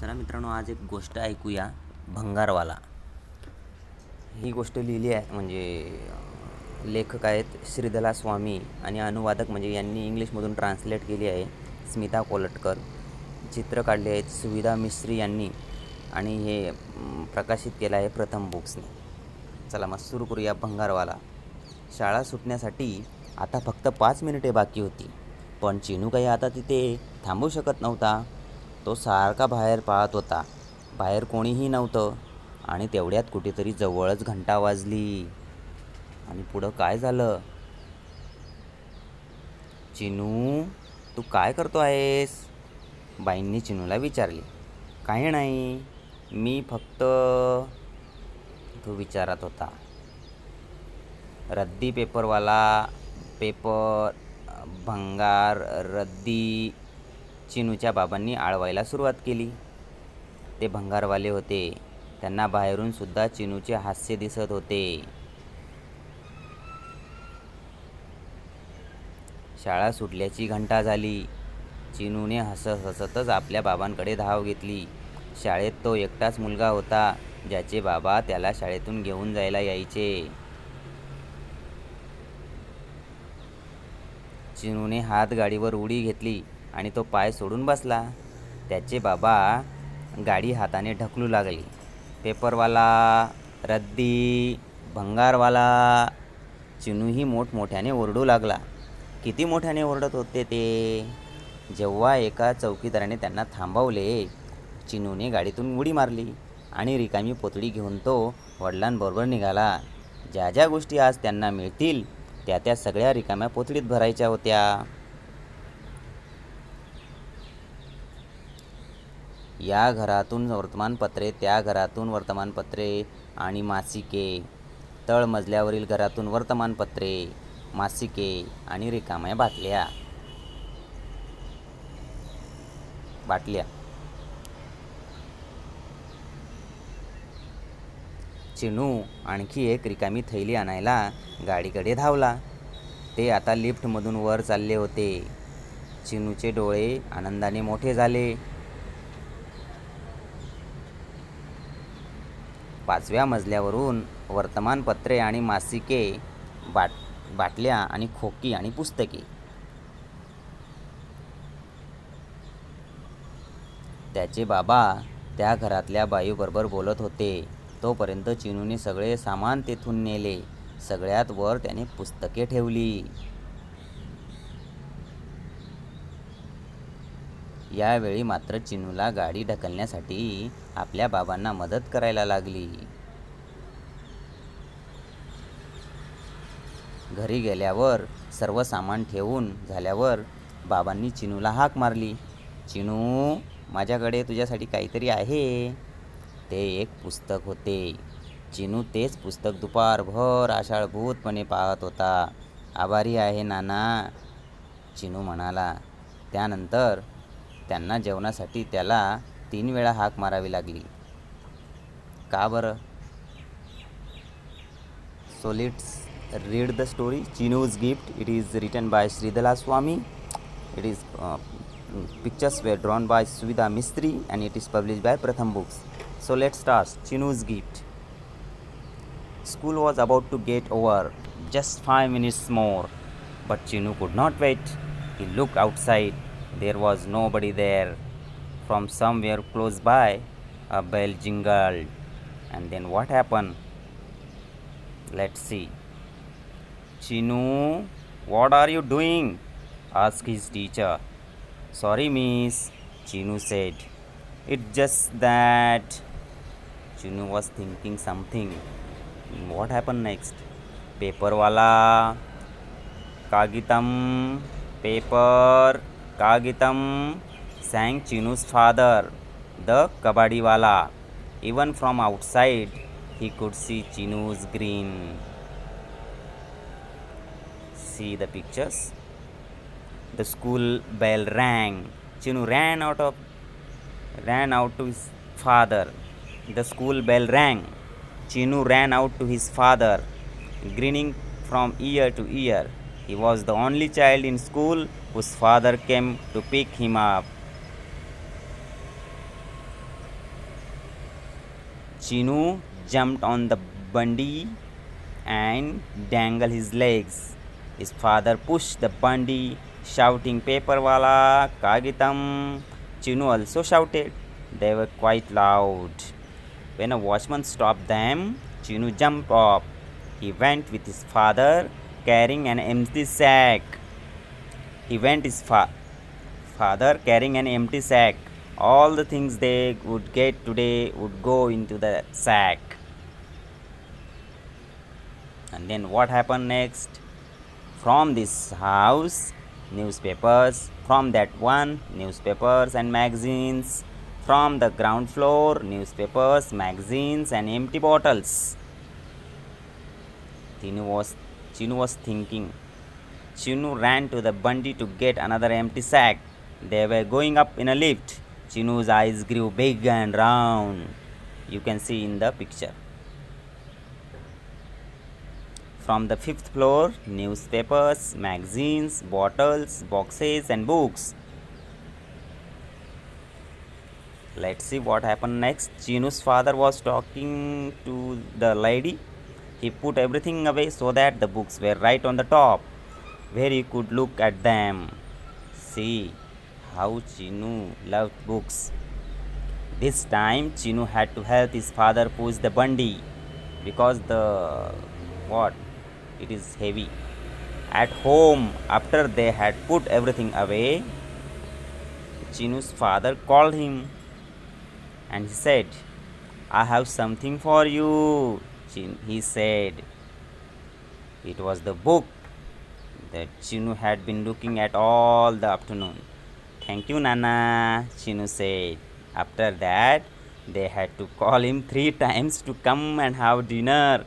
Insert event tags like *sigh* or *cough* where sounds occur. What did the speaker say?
चला मित्रांनो आज एक गोष्ट ऐकूया भंगारवाला. ही गोष्ट लिहिली आहे म्हणजे लेखक आहेत श्रीधला स्वामी आणि अनुवादक म्हणजे यांनी इंग्लिशमधून ट्रान्सलेट केली आहे स्मिता कोलटकर. चित्र काढले आहेत सुविधा मिश्री यांनी आणि हे प्रकाशित केलं आहे प्रथम बुक्सने. चला मग सुरू करूया भंगारवाला. शाळा सुटण्यासाठी आता फक्त पाच मिनिटे बाकी होती पण चिनू काही आता तिथे थांबू शकत नव्हता. तो सारखा बाहेर पाहत होता. बाहेर कोणीही नव्हतं. आणि तेवढ्यात कुठेतरी जवळच घंटा वाजली. आणि पुढं काय झालं? चिनू तू काय करतो आहेस? बाईंनी चिनूला विचारले. काही नाही. मी फक्त तो विचारत होता. रद्दी पेपरवाला पेपर भंगार रद्दी चिनूच्या बाबांनी आळवायला सुरुवात केली. ते भंगारवाले होते. त्यांना बाहेरून सुद्धा चिनूचे हास्य दिसत होते. शाळा सुटल्याची घंटा झाली. चिनूने हसत हसतच आपल्या बाबांकडे धाव घेतली. शाळेत तो एकटाच मुलगा होता ज्याचे बाबा त्याला शाळेतून घेऊन जायला यायचे. चिनूने हात गाडीवर उडी घेतली. आणि तो पाय सोडून बसला. त्याचे बाबा गाडी हाताने ढकलू लागली. पेपरवाला रद्दी भंगारवाला चिनूही मोठमोठ्याने ओरडू लागला. किती मोठ्याने ओरडत होते ते? जेव्हा एका चौकीदाराने त्यांना थांबवले चिनूने गाडीतून उडी मारली आणि रिकामी पोतळी घेऊन तो वडिलांबरोबर निघाला. ज्या ज्या गोष्टी आज त्यांना मिळतील त्या त्या सगळ्या रिकाम्या पोतळीत भरायच्या होत्या. या घरातून वर्तमानपत्रे त्या घरातून वर्तमानपत्रे आणि मासिके. तळमजल्यावरील घरातून वर्तमानपत्रे मासिके आणि रिकाम्या बाटल्या. बाटल्या. चिनू आणखी एक रिकामी थैली आणायला गाडीकडे धावला. ते आता लिफ्टमधून वर चालले होते. चिनूचे डोळे आनंदाने मोठे झाले. पाचव्या मजल्यावरून वर्तमानपत्रे आणि मासिके बाट बाटल्या आणि खोकी आणि पुस्तके. त्याचे बाबा त्या घरातल्या बाईबरोबर बोलत होते. तोपर्यंत चिनूने सगळे सामान तेथून नेले. सगळ्यात वर त्याने पुस्तके ठेवली. यावेळी मात्र चिनूला गाडी ढकलण्यासाठी आपल्या बाबांना मदत करायला लागली. घरी गेल्यावर सर्व सामान ठेवून झाल्यावर बाबांनी चिनूला हाक मारली. चिनू माझ्याकडे तुझ्यासाठी काहीतरी आहे. ते एक पुस्तक होते. चिनू तेच पुस्तक दुपारभर आषाढभूतपणे पाहत होता. आभारी आहे नाना चिनू म्हणाला. त्यानंतर त्यांना जेवणासाठी त्याला तीन वेळा हाक मारावी लागली. का बरं? So let's read the story Chinu's gift it is written by Sridala Swami it is pictures were drawn by Suvidha Mistry and it is publish by Pratham books so let start Chinu's gift school was about to get over just five minutes more but Chinu could not wait he look outside There was nobody there. From somewhere close by, a bell jingled. And then what happened? Let's see. Chinu, what are you doing? asked his teacher. Sorry, miss, Chinu said. It's just that. Chinu was thinking something. What happened next? Paperwala, kagitam, paper, kagitam, sang Chinu's father, the kabadiwala. Even from outside, he could see Chinu's grin. See the pictures? The school bell rang. Chinu ran out of ran out to his father. The school bell rang. Chinu ran out to his father, grinning from ear to ear. He was the only child in school whose father came to pick him up. Chinu jumped on the bundee and dangled his legs. His father pushed the bundee, shouting, Paperwala, Kagitam. Chinu also shouted. They were quite loud. When a watchman stopped them, Chinu jumped up. He went with his father carrying an empty sack. He went his fa- father carrying an empty sack. All the things they would get today would go into the sack. And then what happened next? From this house, newspapers. From that one, newspapers and magazines. From the ground floor, newspapers, magazines, and empty bottles. Chinu was, Chinu was thinking. Chinu ran to the bundle to get another empty sack. They were going up in a lift. Chinu's eyes grew big and round. You can see in the picture. From the fifth floor, newspapers, magazines, bottles, boxes, and books. Let's see what happened next. Chinu's father was talking to the lady. He put everything away so that the books were right on the top, where he could look at them. See how Chinu loved books. This time, Chinu had to help his father push the bundee because the what? It is heavy. At home, after they had put everything away, Chinu's father called him and he said, I have something for you. He said. It was the book that Chinu had been looking at all the afternoon. Thank you, Nana, Chinu said. After that, they had to call him three *laughs* times to come and have dinner.